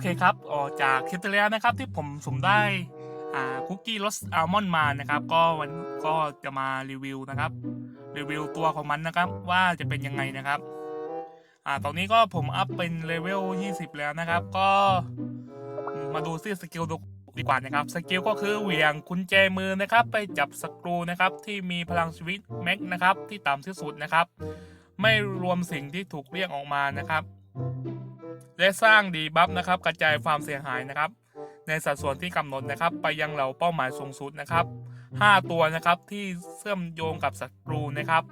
เคครับออกจากคลิปที่แล้วนะครับที่ผมสุ่มได้คุกกี้รสอัลมอนด์มานะครับ ก็วันก็จะมารีวิวนะครับ รีวิวตัวของมันนะครับว่าจะเป็นยังไงนะครับอ่าตอนนี้ก็ผมอัพเป็นเลเวล 20 แล้วนะครับ ก็มาดูซิสกิลดูดีกว่านะครับสกิลก็คือเหวี่ยงกุญแจมือนะครับ ไปจับสกรูนะครับที่มีพลังชีวิตแม็กนะครับที่ต่ำที่สุดนะครับ ไม่รวมสิ่งที่ถูกเรียกออกมานะครับ และสร้างดีบัฟนะครับกระจายความเสียหายนะครับ ในสัดส่วนที่กำหนดนะครับ ไปยังเหล่าเป้าหมายสูงสุดนะครับ 5 ตัวนะครับที่เชื่อมโยงกับศัตรูนะครับ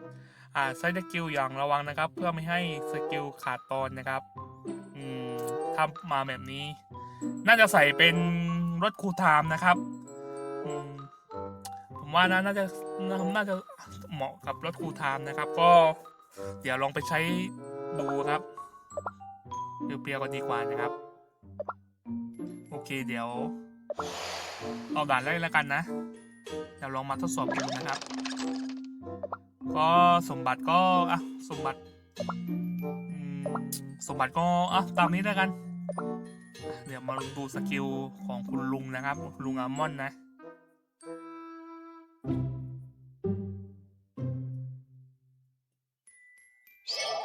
อ่าใช้สกิลอย่างระวังนะครับ เพื่อไม่ให้สกิลขาดตอนนะครับอืมทำมาแบบนี้ น่าจะใส่เป็นรถคูลไทม์นะครับอืมผมว่านะน่าจะน่าจะเหมาะกับรถคูลไทม์นะครับ ก็เดี๋ยวลองไปใช้ดูครับ เปรียวๆก็ดีกว่านะครับ โอเคเดี๋ยวเอาด่านแรกแล้วกันนะเดี๋ยวลองมาทดสอบดูนะครับ ก็สมบัติก็อะสมบัติสมบัติก็อะตามนี้แล้วกัน เดี๋ยวมาดูสกิลของคุณลุงนะครับ ลุงอัลมอนนะ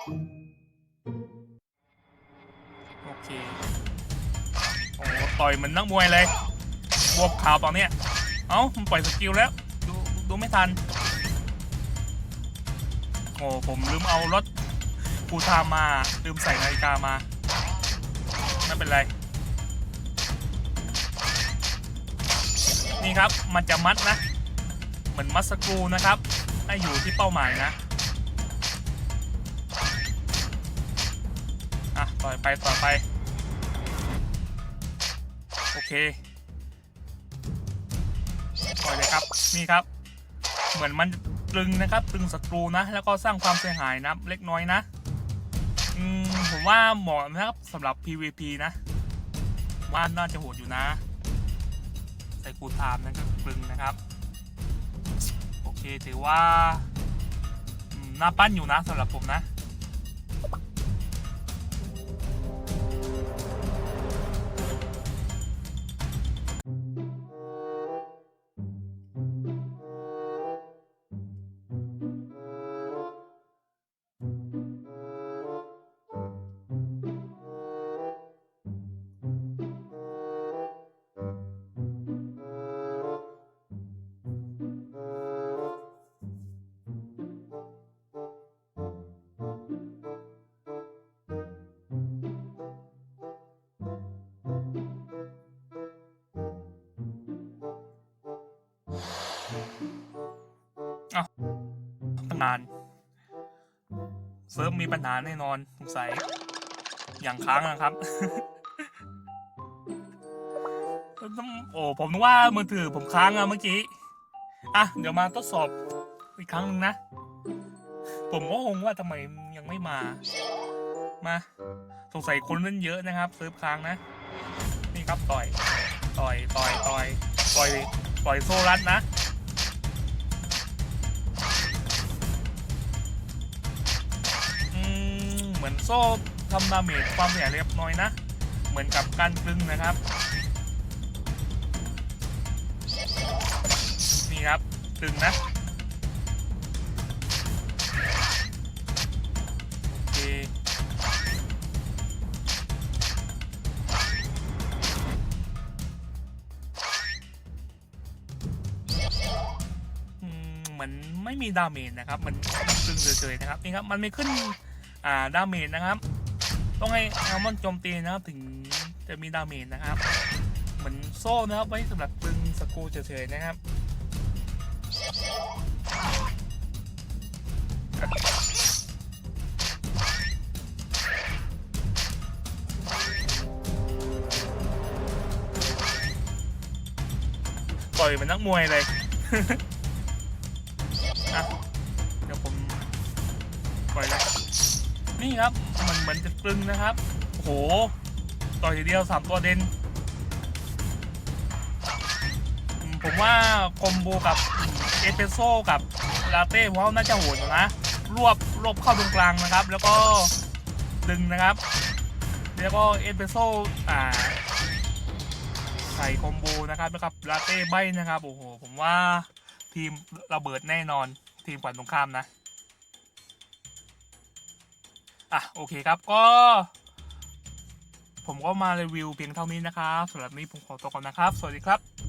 โอ ต่อยเหมือนนักมวยเลยบวกข่าวตอนเนี้ยเอ้ามันปล่อยสกิลแล้วดูดูไม่ทันโอ้ผมลืมเอารถกูทามาลืมใส่นาฬิกามาไม่เป็นไร นี่ครับมันจะมัดนะ เหมือนมัดสกรูนะครับ ให้อยู่ที่เป้าหมายนะอะต่อยไปต่อไป เคปล่อยเลยครับนี่ครับ เหมือนมันตรึงนะครับตรึงศัตรูนะ แล้วก็สร้างความเสียหายนะเล็กน้อยนะอืมผมว่าเหมาะนะครับสำหรับ PVP นะว่าน่าจะโหดอยู่นะ ใส่กูทามนั่นก็ตรึงนะครับ โอเคถือว่าน่าปั้นอยู่นะสำหรับผมนะ นาน เซิร์ฟมีปัญหาแน่นอนสงสัย อย่างค้างนะครับโอ้ผมว่ามือถือผมค้างอะเมื่อกี้ อะ เดี๋ยวมาทดสอบอีกครั้งหนึ่งนะ ผมก็งงว่าทำไมยังไม่มา มา สงสัยคนเล่นเยอะนะครับ เซิร์ฟค้างนะ นี่ครับต่อย ต่อย ต่อย ต่อยปล่อยปล่อยโซลัดนะ มเหมือนโซ่ทำดาเมจความเสียหายเรียบน้อยนะ เหมือนกับการกลึงนะครับ นี่ครับกลึงนะโอเคอืมเหมือนไม่มีดาเมจนะครับ มันตึงเฉยๆนะครับนี่ครับ มันไม่ขึ้น อ่าดาเมจนะครับ ต้องให้แอลมอนโจมตีนะครับถึงจะมีดาเมจนะครับ เหมือนโซ่นะครับไว้สำหรับตึงสกูเฉยๆนะครับปล่อยเหมือนนักมวยเลยอะเดี๋ยวผมปล่อยแล้ว นี่ครับมันเหมือนจะกลึงนะครับโอ้โหต่อยทีเดียวสามตัวเด่นผมว่าคอมโบกับเอสเปรสโซ่กับลาเต้ผมว่าน่าจะโหดอยู่นะ รวบรวบเข้าตรงกลางนะครับ แล้วก็ดึงนะครับ แล้วก็เอสเปรสโซ่อ่าใส่คอมโบนะครับแล้วกับลาเต้ใบนะครับโอ้โหผมว่าทีมระเบิดแน่นอนทีมฝั่งตรงข้ามนะ อะโอเคครับก็ ผมก็มารีวิวเพียงเท่านี้นะครับสำหรับนี้ผมขอตัวก่อนนะครับ สวัสดีครับ